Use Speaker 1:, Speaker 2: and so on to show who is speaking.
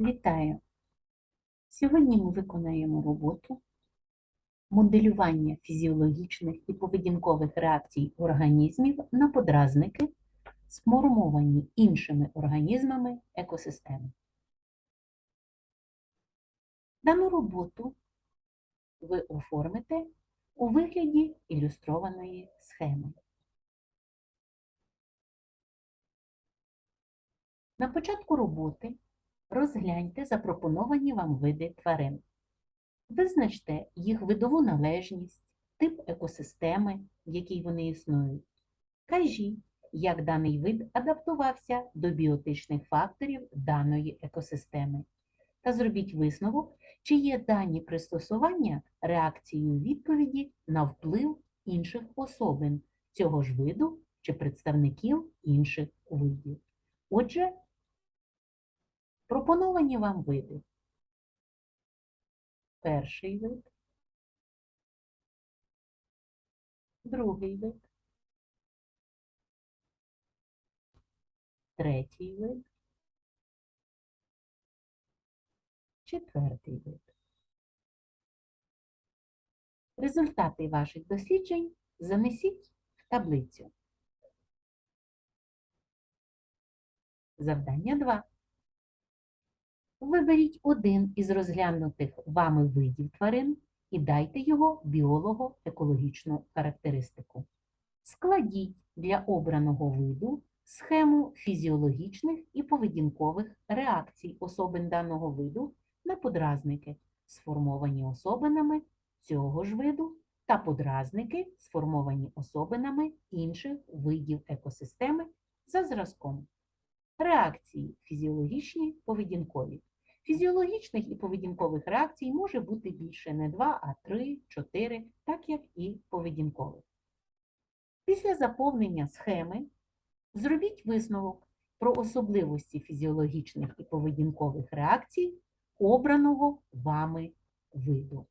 Speaker 1: Вітаю! Сьогодні ми виконаємо роботу моделювання фізіологічних і поведінкових реакцій організмів на подразники, сформовані іншими організмами екосистеми. Дану роботу ви оформите у вигляді ілюстрованої схеми. На початку роботи Розгляньте запропоновані вам види тварин. Визначте їх видову належність, тип екосистеми, в якій вони існують. Кажіть, як даний вид адаптувався до біотичних факторів даної екосистеми. Та зробіть висновок, чи є дані пристосування реакцією відповіді на вплив інших особин цього ж виду чи представників інших видів. Отже, Пропоновані вам види. Перший вид, другий вид, третій вид, четвертий вид. Результати ваших досліджень занесіть в таблицю. Завдання 2. Виберіть один із розглянутих вами видів тварин і дайте його біолого-екологічну характеристику. Складіть для обраного виду схему фізіологічних і поведінкових реакцій особин даного виду на подразники, сформовані особинами цього ж виду, та подразники, сформовані особинами інших видів екосистеми за зразком. Реакції фізіологічні поведінкові. Фізіологічних і поведінкових реакцій може бути більше не 2, а 3, 4, так як і поведінкових. Після заповнення схеми зробіть висновок про особливості фізіологічних і поведінкових реакцій обраного вами виду.